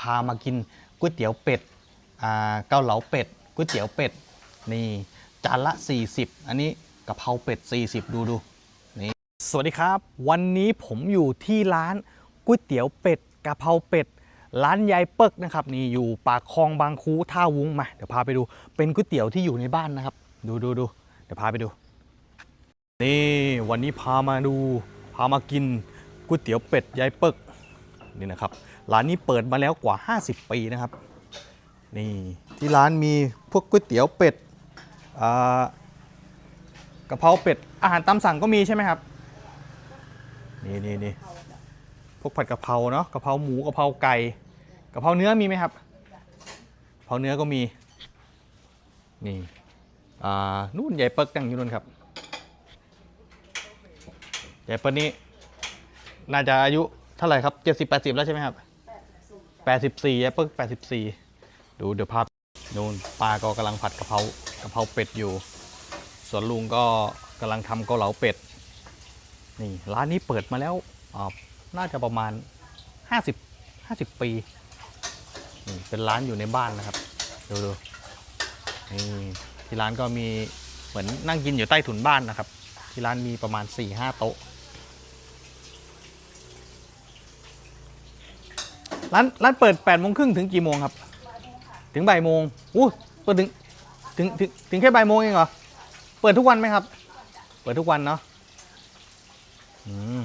พามากินก๋วยเตี๋ยวเป็ดเกาเหลาเป็ดก๋วยเตี๋ยวเป็ดนี่จานละ 40 อันนี้กะเพราเป็ด 40 ดูดูนี่สวัสดีครับ วันนี้ผมอยู่ที่ร้านก๋วยเตี๋ยวเป็ดกะเพราเป็ดร้านยายเปิกนะครับนี่อยู่ปากคลองบางคูท่าวุ้งมาเดี๋ยวพาไปดูเป็นก๋วยเตี๋ยวที่อยู่ในบ้านนะครับ ดูดูดูเดี๋ยวพาไปดูนี่วันนี้พามาดูพามากินก๋วยเตี๋ยวเป็ดยายเปิก นี่นะครับร้านนี้เปิดมาแล้วกว่า 50 ปีนะครับนี่ที่ร้านมีพวกก๋วยเตี๋ยวเป็ดกะเพราเป็ดอาหารตามสั่งก็มีใช่ไหมครับนี่นี่นี่พวกผัดกะเพราเนาะกะเพราหมูกะเพราไก่กะเพราเนื้อมีไหมครับกะเพราเนื้อก็มีนี่อ่านู่นยายเปิกตั้งอยู่นู่นครับยายเปิ้ลนี่น่าจะอายุ เท่าไหร่ครับ70 80แปดสิบแล้วใช่ไหมครับ84ยายเปิ้ล84ดูเดี๋ยวภาพนู่นป้าก็กำลังผัดกะเพรากะเพราเป็ดอยู่ ส่วนลุงก็กำลังทำเกาเหลาเป็ด นี่ร้านนี้เปิดมาแล้วอ่าน่าจะประมาณ50 50ปีนี่เป็นร้านอยู่ในบ้านนะครับ ดูดูนี่ที่ร้านก็มีเหมือนนั่งกินอยู่ใต้ถุนบ้านนะครับ ที่ร้านมีประมาณ4-5โต๊ะ ร้านร้านเปิด8โมงครึ่งถึงกี่โมงครับ ถึงบ่ายโมงอู้เปิดถึงถึงถึงถึงแค่บ่ายโมงเองเหรอ เปิดทุกวันไหมครับ เปิดทุกวันเนาะอืม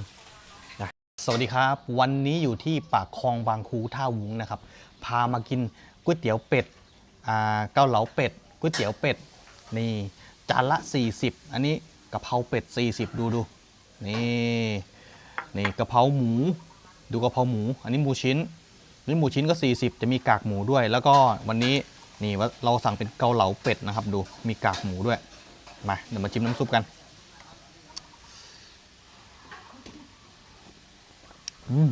สวัสดีครับ วันนี้อยู่ที่ปากคลองบางคูท่าวุ้งนะครับ พามากินก๋วยเตี๋ยวเป็ดอ่าเกาเหลาเป็ดก๋วยเตี๋ยวเป็ดนี่จานละ 40 อันนี้กะเพราเป็ด 40 ดูดูนี่นี่กะเพราหมู ดูกะเพราหมู อันนี้หมูชิ้น นี่หมูชิ้นก็ 40 จะมีกากหมูด้วย แล้วก็วันนี้นี่ว่าเราสั่งเป็นเกาเหลาเป็ดนะครับ ดูมีกากหมูด้วย มาเดี๋ยวมาจิ้มน้ำซุปกันอืม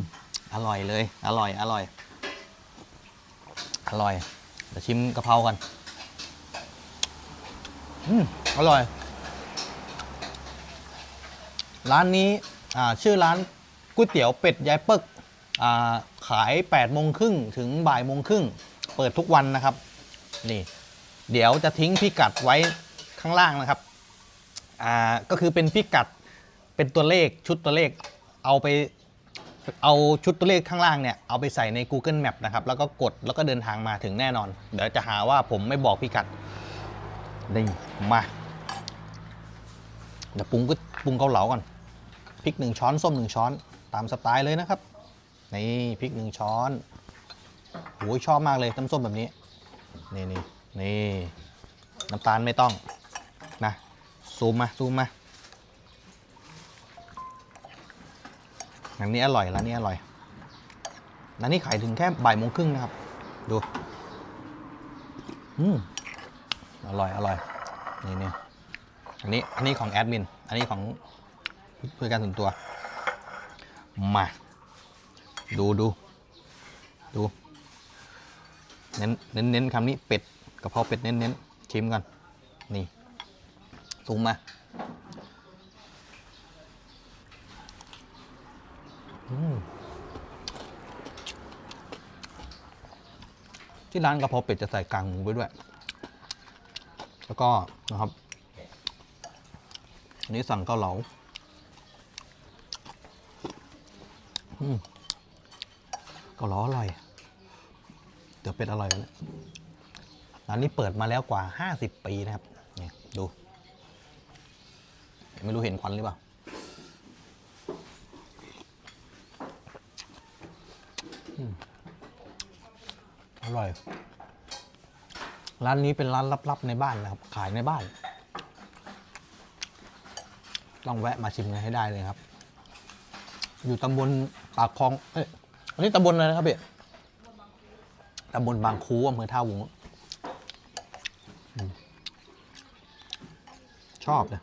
อร่อยเลย อร่อย อร่อย อร่อยเดี๋ยวชิมกะเพรากันอืมอร่อย ร้านนี้ อ่า ชื่อร้านก๋วยเตี๋ยวเป็ดยายเปิกอ่า ขาย8โมงครึ่งถึงบ่ายโมงครึ่งเปิดทุกวันนะครับ นี่ เดี๋ยวจะทิ้งพิกัดไว้ข้างล่างนะครับ อ่าก็คือเป็นพิกัดเป็นตัวเลขชุดตัวเลขเอาไปเอาชุดตัวเลขข้างล่างเนี่ยเอาไปใส่ใน Google Map นะครับ แล้วก็กดแล้วก็เดินทางมาถึงแน่นอน เดี๋ยวจะหาว่าผมไม่บอกพิกัดนี่มาเดี๋ยวปรุงก็ปรุงเกาเหลาก่อนพริกหนึ่งช้อนส้มหนึ่งช้อนตามสไตล์เลยนะครับ นี่พริกหนึ่งช้อนโอ้ยชอบมากเลยน้ำส้มแบบนี้ นี่นี่นี่น้ำตาลไม่ต้องนะซูมมาซูมมาร้านนี้อร่อยร้านนี้อร่อยร้านนี้ขายถึงแค่บ่ายโมงครึ่งนะครับ ดูอืมอร่อยอร่อยนี่นี่อันนี้อันนี้ของแอดมิน อันนี้ของเพื่อการส่วนตัวมา ดูดูดู เน้นเน้นเน้นคำนี้เป็ดกะเพราเป็ดเน้นเน้นชิมก่อนนี่ซูมมาที่ร้านกะเพราเป็ดจะใส่กางหมูไปด้วย แล้วก็นะครับอันนี้สั่งเกาเหลา อืม เกาเหลาอร่อย เดี๋ยวเป็ดอร่อยเลยร้านนี้เปิดมาแล้วกว่า 50 ปีนะครับนี่ดู ไม่รู้เห็นควันหรือเปล่าอืมอร่อย ร้านนี้เป็นร้านลับๆในบ้านนะครับ ขายในบ้าน ต้องแวะมาชิมกันให้ได้เลยครับ อยู่ตำบลปากคลอง เอ้ย อันนี้ตำบลอะไรนะครับพี่ตำบลบางคูอำเภอท่าวุ้งอืมชอบเลย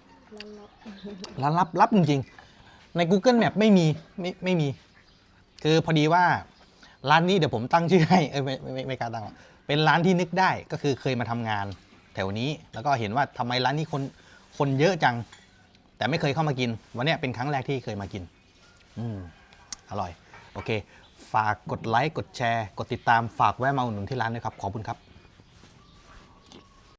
ร้านลับลับจริงๆ ใน Google Map ไม่มีไม่ไม่มี คือพอดีว่าร้านนี้เดี๋ยวผมตั้งชื่อให้เอ้ยไม่ไม่ไม่ไม่กล้าตั้งหรอกเป็นร้านที่นึกได้ก็คือเคยมาทำงาน แถวนี้แล้วก็เห็นว่าทำไมร้านนี้คนคนเยอะจัง แต่ไม่เคยเข้ามากิน วันเนี้ยเป็นครั้งแรกที่เคยมากิน อืมอร่อย โอเค ฝากกดไลค์กดแชร์ กดติดตามฝากแวะมาอุดหนุนที่ร้านด้วยครับ ขอบคุณครับ